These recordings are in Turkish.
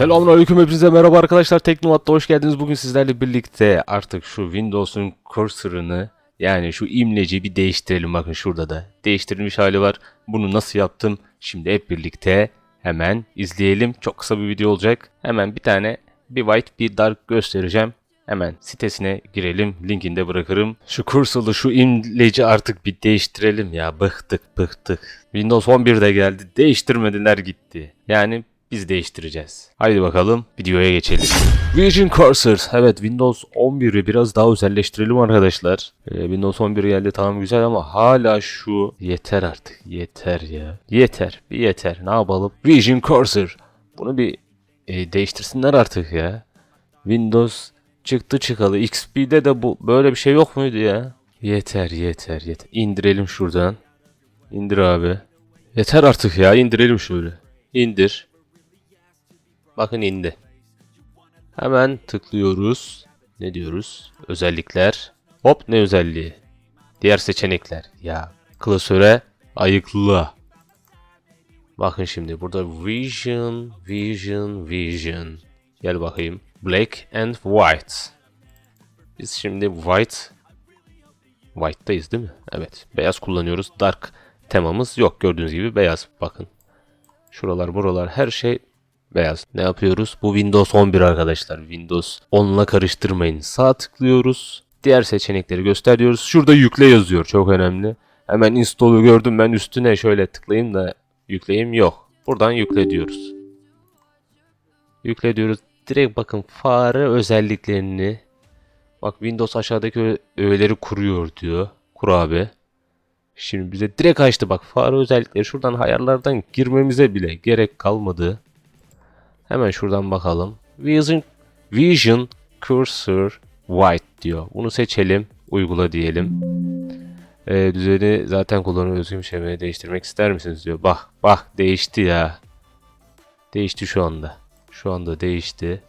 Selamünaleyküm hepinize merhaba arkadaşlar Teknomat'ta hoş geldiniz. Bugün sizlerle birlikte artık şu Windows'un cursor'ını yani şu imleci bir değiştirelim bakın şurada da değiştirilmiş hali var. Bunu nasıl yaptım? Şimdi hep birlikte hemen izleyelim. Çok kısa bir video olacak. Hemen bir tane bir white bir dark göstereceğim. Hemen sitesine girelim. Linkini de bırakırım. Şu kursalı şu imleci artık bir değiştirelim ya. Bıktık bıktık. Windows 11'de geldi. Değiştirmediler gitti. Yani biz değiştireceğiz. Haydi bakalım videoya geçelim. Vision Cursor. Evet Windows 11'i biraz daha özelleştirelim arkadaşlar. Ee, Windows 11 geldi tamam güzel ama hala şu yeter artık. Yeter ya. Yeter. Bir yeter. Ne yapalım? Vision Cursor. Bunu bir e, değiştirsinler artık ya. Windows çıktı çıkalı. XP'de de bu böyle bir şey yok muydu ya? Yeter yeter yeter. İndirelim şuradan. İndir abi. Yeter artık ya indirelim şöyle. İndir. Bakın indi. Hemen tıklıyoruz. Ne diyoruz? Özellikler. Hop ne özelliği? Diğer seçenekler. Ya klasöre ayıkla. Bakın şimdi burada Vision, Vision, Vision. Gel bakayım. Black and White. Biz şimdi White White'dayız değil mi? Evet. Beyaz kullanıyoruz. Dark temamız yok. Gördüğünüz gibi beyaz. Bakın. Şuralar buralar her şey beyaz. Ne yapıyoruz? Bu Windows 11 arkadaşlar. Windows 10'la karıştırmayın. Sağ tıklıyoruz. Diğer seçenekleri göster diyoruz. Şurada yükle yazıyor. Çok önemli. Hemen install'u gördüm. Ben üstüne şöyle tıklayayım da yükleyeyim. Yok. Buradan yükle diyoruz. Yükle diyoruz. Direkt bakın fare özelliklerini Bak Windows aşağıdaki öğeleri kuruyor diyor. Kur abi. Şimdi bize direkt açtı bak fare özellikleri şuradan ayarlardan girmemize bile gerek kalmadı. Hemen şuradan bakalım. Vision, Vision Cursor White diyor. Bunu seçelim. Uygula diyelim. Ee, düzeni zaten kullanıyor. Özgün şebeyi değiştirmek ister misiniz diyor. Bak bak değişti ya. Değişti şu anda. Şu anda değişti.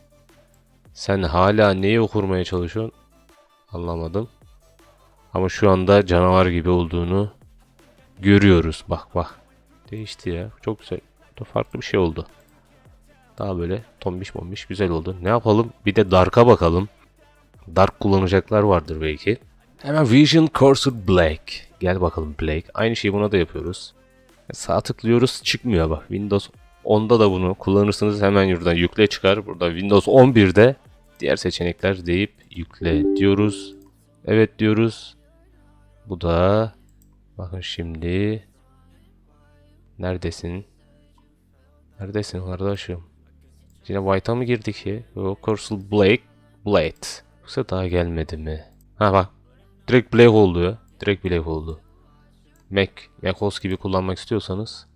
Sen hala neyi okurmaya çalışıyorsun? Anlamadım. Ama şu anda canavar gibi olduğunu görüyoruz. Bak bak. Değişti ya. Çok güzel. Farklı bir şey oldu. Daha böyle tombiş mombiş güzel oldu. Ne yapalım? Bir de Dark'a bakalım. Dark kullanacaklar vardır belki. Hemen Vision Cursor Black. Gel bakalım Black. Aynı şeyi buna da yapıyoruz. Sağ tıklıyoruz çıkmıyor bak. Windows 10'da da bunu kullanırsınız hemen yuradan yükle çıkar. Burada Windows 11'de diğer seçenekler deyip yükle diyoruz. Evet diyoruz. Bu da bakın şimdi neredesin? Neredesin kardeşim? Yine White'a mı girdik ki? Yok Cursor Black Blade. Yoksa daha gelmedi mi? Ha bak. Direkt Black oldu ya. Direkt Black oldu. Mac, macOS gibi kullanmak istiyorsanız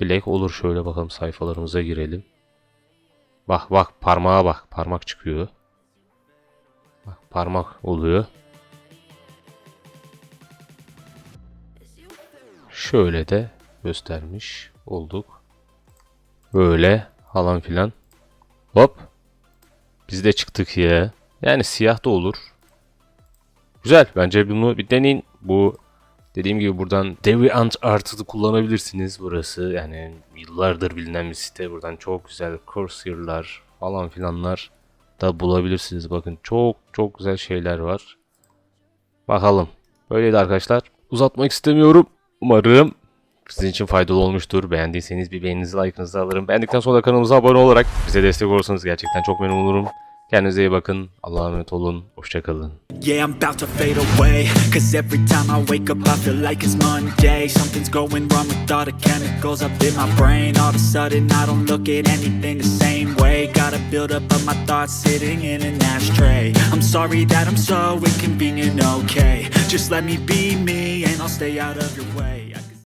Black olur şöyle bakalım sayfalarımıza girelim. Bak bak parmağa bak. Parmak çıkıyor. Bak parmak oluyor. Şöyle de göstermiş olduk. Böyle falan filan. Hop. Biz de çıktık ya. Yani siyah da olur. Güzel. Bence bunu bir deneyin. Bu dediğim gibi buradan Deviant Art'ı kullanabilirsiniz burası. Yani yıllardır bilinen bir site. Buradan çok güzel Corsair'lar falan filanlar da bulabilirsiniz. Bakın çok çok güzel şeyler var. Bakalım. Böyleydi arkadaşlar. Uzatmak istemiyorum. Umarım sizin için faydalı olmuştur. Beğendiyseniz bir beğeninizi, like'ınızı alırım. Beğendikten sonra kanalımıza abone olarak bize destek olursanız gerçekten çok memnun olurum. Kendinize iyi bakın. Allah'a emanet olun. Hoşçakalın. Yeah, I'm about to fade away. Cause every time I wake up, I feel like it's Monday. Something's going wrong with all the chemicals up in my brain. All of a sudden, I don't look at anything the same way. Gotta build up of my thoughts sitting in an ashtray. I'm sorry that I'm so inconvenient, okay? Just let me be me, and I'll stay out of your way.